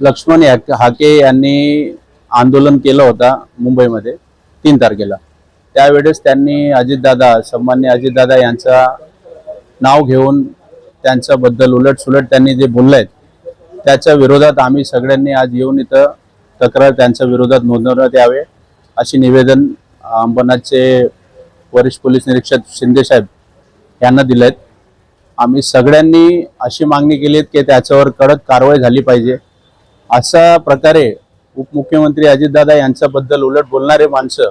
लक्ष्मण हाके यांनी आंदोलन केलं होता मुंबईमध्ये तीन तारखेला. त्यावेळेस त्यांनी अजितदादा सन्मान्य अजितदादा यांचा नाव घेऊन त्यांच्याबद्दल उलटसुलट त्यांनी जे बोलले आहेत त्याच्या विरोधात आम्ही सगळ्यांनी आज येऊन इथं तक्रार त्यांच्या विरोधात नोंदवण्यात यावे अशी निवेदन अंबरनाथचे वरिष्ठ पोलीस निरीक्षक शिंदे साहेब यांना दिलेत. आम्ही सगळ्यांनी अशी मागणी केली की त्याच्यावर कडक कारवाई झाली पाहिजे. अशा प्रकारे उपमुख्यमंत्री अजितदादा यांच्याबद्दल उलट बोलणारे माणसं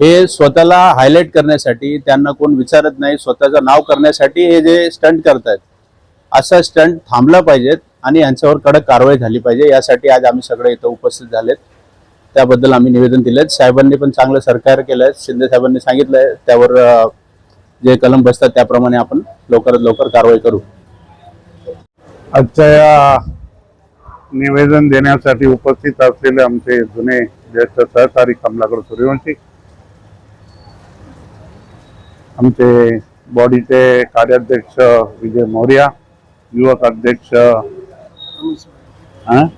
हे स्वतःला हायलाईट करण्यासाठी त्यांना कोण विचारत नाही स्वतःचं नाव करण्यासाठी हे जे स्टंट करतायत असा स्टंट थांबला पाहिजेत आणि यांच्यावर कडक कारवाई झाली पाहिजे. यासाठी आज आम्ही सगळे इथं उपस्थित झालेत. त्याबद्दल आम्ही निवेदन दिलेत साहेबांनी पण चांगलं सरकार केलंय. शिंदे साहेबांनी सांगितलंय. त्यावर जे कलम बसतात त्याप्रमाणे आपण लवकरात लवकर कारवाई करू. आजच्या या निवेदन देण्यासाठी उपस्थित असलेले आमचे जुने ज्येष्ठ सहकारी कमलाकर सूर्यवंशी आमचे बॉडीचे कार्याध्यक्ष विजय मौर्या युवक अध्यक्ष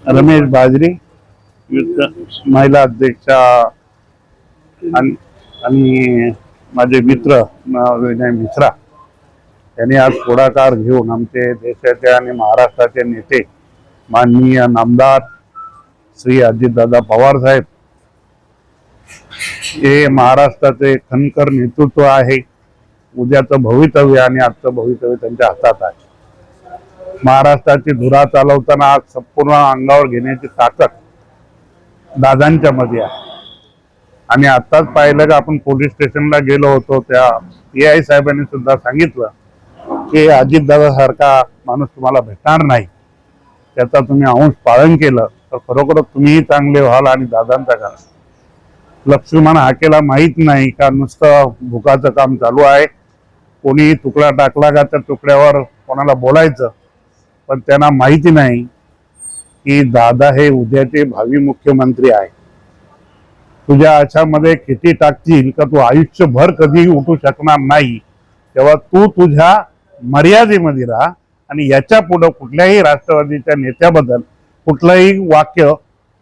रमेश बाजरी महिला अध्यक्षा आणि माझे मित्र विनय मिश्रा यांनी आज पुढाकार घेऊन आमचे देशाचे आणि महाराष्ट्राचे नेते माननीय नामदार श्री अजितदादा पवार साहेब. हे महाराष्ट्राचे खनकर नेतृत्व आहे. उद्याचं भवितव्य आणि आजचं भवितव्य त्यांच्या हातात आहे. महाराष्ट्राची धुरा चालवताना आज संपूर्ण अंगावर घेण्याची ताकद दादांच्या मध्ये आहे. आणि आताच पाहिलं का आपण पोलीस स्टेशनला गेलो होतो त्या पी आय साहेबांनी सुद्धा सांगितलं की अजितदादा सारखा माणूस तुम्हाला भेटणार नाही. त्याचा तुम्ही अंश पालन केलं तर खरोखरच तुम्हीही चांगले व्हाल आणि दादांचा करा लक्ष्मण हाकेला माहीत नाही का नुसतं भुकाचं काम चालू आहे. कोणी तुकडा टाकला का त्या तुकड्यावर कोणाला बोलायचं पण त्यांना माहिती नाही की दादा हे उद्याचे भावी मुख्यमंत्री आहे. तुझ्या अशामध्ये किती टाकतील का तू आयुष्यभर कधी उठू शकणार नाही तेव्हा तू तुझ्या मर्यादेमध्ये राहा. आणि याच्या पुढं कुठल्याही राष्ट्रवादीच्या नेत्याबद्दल कुठलंही वाक्य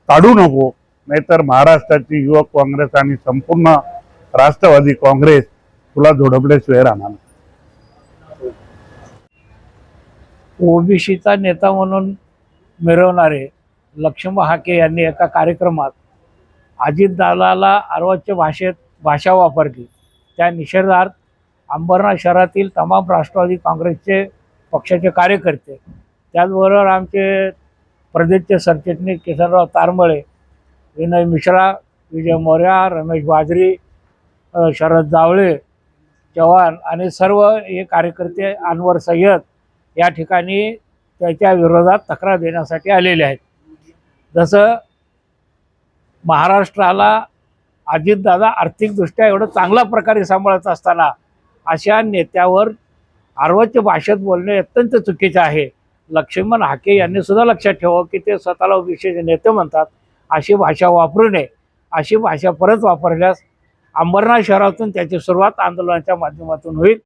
काढू नको नाहीतर महाराष्ट्राची युवक काँग्रेस आणि संपूर्ण राष्ट्रवादी काँग्रेस तुला जोडपल्याशिवाय राहणार ओबीसीचा नेता म्हणून मिरवणारे लक्ष्मण हाके यांनी एका कार्यक्रमात अजितदादाला अर्वाच्य भाषेत भाषा वापरली. त्या निषेधार्थ अंबरनाथ शहरातील तमाम राष्ट्रवादी काँग्रेसचे पक्षाचे कार्यकर्ते. त्याचबरोबर आमचे प्रदेशचे सरचिटणीस किसनराव तारमळे विनय मिश्रा विजय मोर्या रमेश बाजरी शरद जावळे चव्हाण आणि सर्व हे कार्यकर्ते अनवर सय्यद या ठिकाणी त्याच्या विरोधात तक्रार देण्यासाठी आलेले आहेत. जसं महाराष्ट्राला अजितदादा आर्थिकदृष्ट्या एवढं चांगल्या प्रकारे सांभाळत असताना अशा नेत्यावर आर्वाच्या भाषेत बोलणे अत्यंत चुकीचे आहे. लक्ष्मण हाके यांनी सुद्धा लक्षात ठेवावं की ते स्वतःला विशेष नेते म्हणतात. अशी भाषा वापरू नये. अशी भाषा परत वापरल्यास अंबरनाथ शहरातून त्याची सुरुवात आंदोलनाच्या माध्यमातून होईल.